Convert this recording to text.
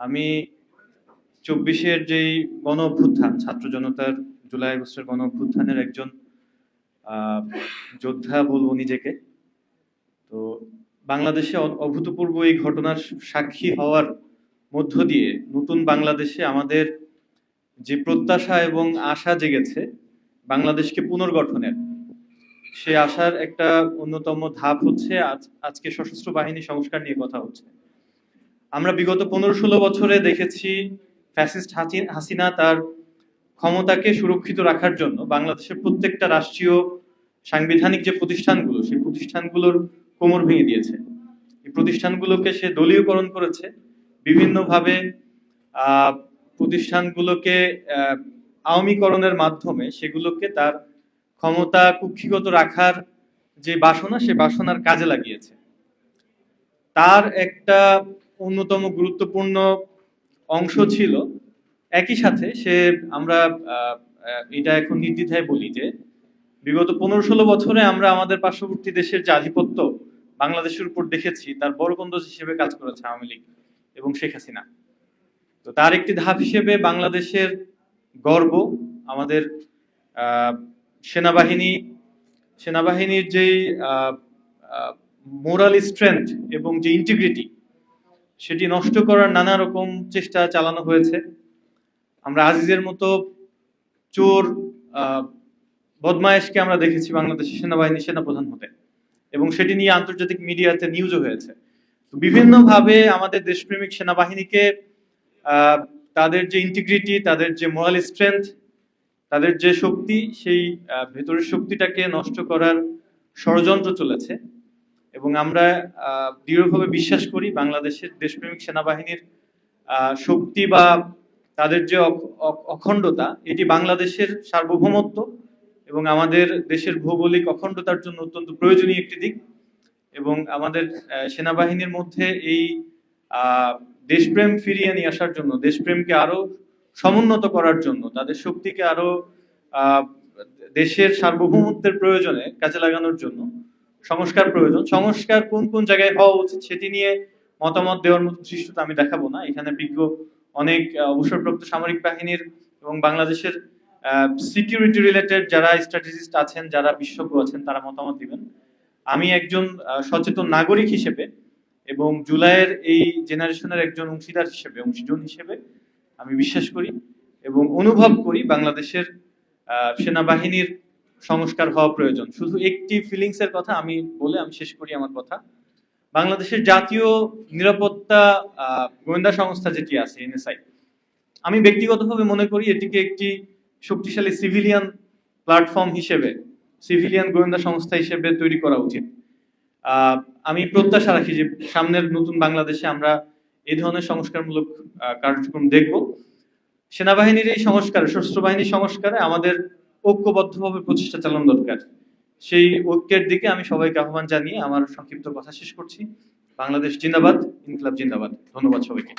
আমি চব্বিশের যেই গণ অভ্যুত্থান ছাত্র জনতার জুলাই আগস্টের গণ অভ্যুত্থানের একজন যোদ্ধা বলব নিজেকে, তো বাংলাদেশে অভূতপূর্ব এই ঘটনার সাক্ষী হওয়ার মধ্য দিয়ে নতুন বাংলাদেশে আমাদের যে প্রত্যাশা এবং আশা জেগেছে, বাংলাদেশকে পুনর্গঠনের, সে আশার একটা অন্যতম ধাপ হচ্ছে আজ, আজকে সশস্ত্র বাহিনী সংস্কার নিয়ে কথা হচ্ছে। আমরা বিগত পনেরো ষোলো বছরে দেখেছি ফ্যাসিস্ট হাসি- হাসিনা তার ক্ষমতাকে সুরক্ষিত রাখার জন্য বাংলাদেশের প্রত্যেকটা রাষ্ট্রীয় সাংবিধানিক যে প্রতিষ্ঠানগুলো, সেই প্রতিষ্ঠানগুলোর কোমর ভেঙে দিয়েছে। এই প্রতিষ্ঠানগুলোকে সে দলীয়করণ করেছে। বিভিন্নভাবে প্রতিষ্ঠানগুলোকে আওয়ামীকরণের মাধ্যমে সেগুলোকে তার ক্ষমতা কুক্ষিগত রাখার যে বাসনা, সে বাসনার কাজে লাগিয়েছে। তার একটা অন্যতম গুরুত্বপূর্ণ অংশ ছিল। একই সাথে সে আমরা এটা এখন নির্দ্বিধায় বলি যে, বিগত পনেরো ষোলো বছরে আমরা আমাদের পার্শ্ববর্তী দেশের যে আধিপত্য বাংলাদেশের উপর দেখেছি, তার বড় কন্দজ হিসেবে কাজ করেছে আওয়ামী লীগ এবং শেখ হাসিনা। তো তার একটি ধাপ হিসেবে বাংলাদেশের গর্ব, আমাদের সেনাবাহিনী, সেনাবাহিনীর যেই মোরাল স্ট্রেংথ এবং যে ইন্টিগ্রিটি সেটি নষ্ট করার নানা রকম চেষ্টা চালানো হয়েছে। আমরা আজিজের মতো চোর বদমায়েশকে আমরা দেখেছি বাংলাদেশের সেনাবাহিনী সেনাপ্রধান হতে। এবং সেটি নিয়ে আন্তর্জাতিক মিডিয়াতে নিউজও হয়েছে। বিভিন্নভাবে আমাদের দেশপ্রেমিক সেনাবাহিনীকে তাদের যে ইন্টিগ্রিটি তাদের যে মোরাল স্ট্রেংথ তাদের যে শক্তি, সেই ভেতরের শক্তিটাকে নষ্ট করার ষড়যন্ত্র চলেছে। এবং আমরা দৃঢ়ভাবে বিশ্বাস করি বাংলাদেশের দেশপ্রেমিক সেনাবাহিনীর শক্তি বা তাদের যে অখ- অখ- অখণ্ডতা, এটি বাংলাদেশের সার্বভৌমত্ব এবং আমাদের দেশের ভৌগোলিক অখণ্ডতার জন্য অত্যন্ত প্রয়োজনীয় একটি দিক এবং আমাদের সেনাবাহিনীর মধ্যে এই দেশপ্রেম ফিরিয়ে নিয়ে আসার জন্য, দেশপ্রেমকে আরও সমুন্নত করার জন্য, তাদের শক্তিকে আরও দেশের সার্বভৌমত্বের প্রয়োজনে কাজে লাগানোর জন্য সংস্কার প্রয়োজন। সংস্কার কোন কোন জায়গায় হওয়া উচিত সেটি নিয়ে মতামত দেওয়ার মতো শিশুতা আমি দেখাবো না। এখানে বিজ্ঞ অনেক অবসরপ্রাপ্ত সামরিক বাহিনীর এবং বাংলাদেশের সিকিউরিটি রিলেটেড যারা স্ট্র্যাটেজিস্ট আছেন, যারা বিশেষজ্ঞ আছেন, তারা মতামত দিবেন। আমি একজন সচেতন নাগরিক হিসেবে এবং জুলাইয়ের এই জেনারেশনের একজন অংশীদার হিসেবে, অংশীজন হিসেবে আমি বিশ্বাস করি এবং অনুভব করি বাংলাদেশের সেনাবাহিনীর সংস্কার হওয়া প্রয়োজন। শুধু একটি ফিলিংস এর কথা আমি বলে আমি শেষ করি আমার কথা। বাংলাদেশের জাতীয় নিরাপত্তা গোয়েন্দা সংস্থা যেটি আছে, এনএসআই, আমি ব্যক্তিগতভাবে মনে করি এটিকে একটি শক্তিশালী সিভিলিয়ান প্ল্যাটফর্ম হিসেবে সিভিলিয়ান গোয়েন্দা সংস্থা হিসেবে তৈরি করা উচিত। আমি প্রত্যাশা রাখি যে সামনের নতুন বাংলাদেশে আমরা এই ধরনের সংস্কারমূলক কার্যক্রম দেখব। সেনাবাহিনীর এই সংস্কারে, সশস্ত্র বাহিনীর সংস্কারে আমাদের ঐক্যবদ্ধভাবে প্রচেষ্টা চালানো দরকার। সেই ঐক্যের দিকে আমি সবাইকে আহ্বান জানিয়ে আমার সংক্ষিপ্ত কথা শেষ করছি। বাংলাদেশ জিন্দাবাদ, ইনকলাব জিন্দাবাদ। ধন্যবাদ সবাইকে।